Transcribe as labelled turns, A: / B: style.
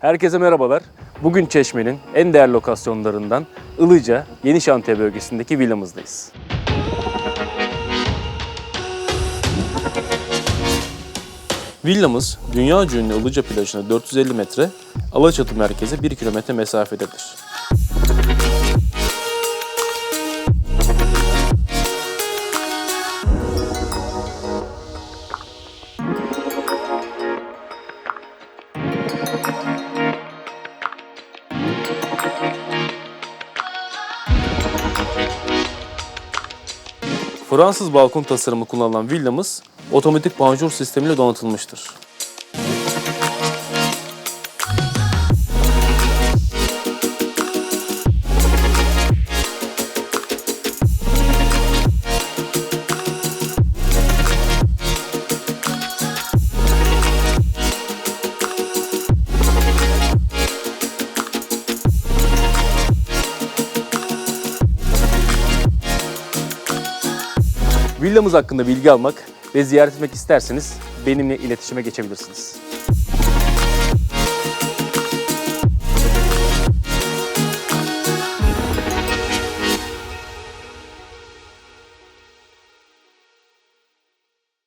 A: Herkese merhabalar. Bugün Çeşme'nin en değerli lokasyonlarından Ilıca, Yeni Şantiye bölgesindeki villamızdayız. Villamız dünya ünlü Ilıca plajına 450 metre, Alaçatı merkeze 1 kilometre mesafededir. Fransız balkon tasarımı kullanılan villamız otomatik panjur sistemiyle donatılmıştır. Villamız hakkında bilgi almak ve ziyaret etmek isterseniz benimle iletişime geçebilirsiniz.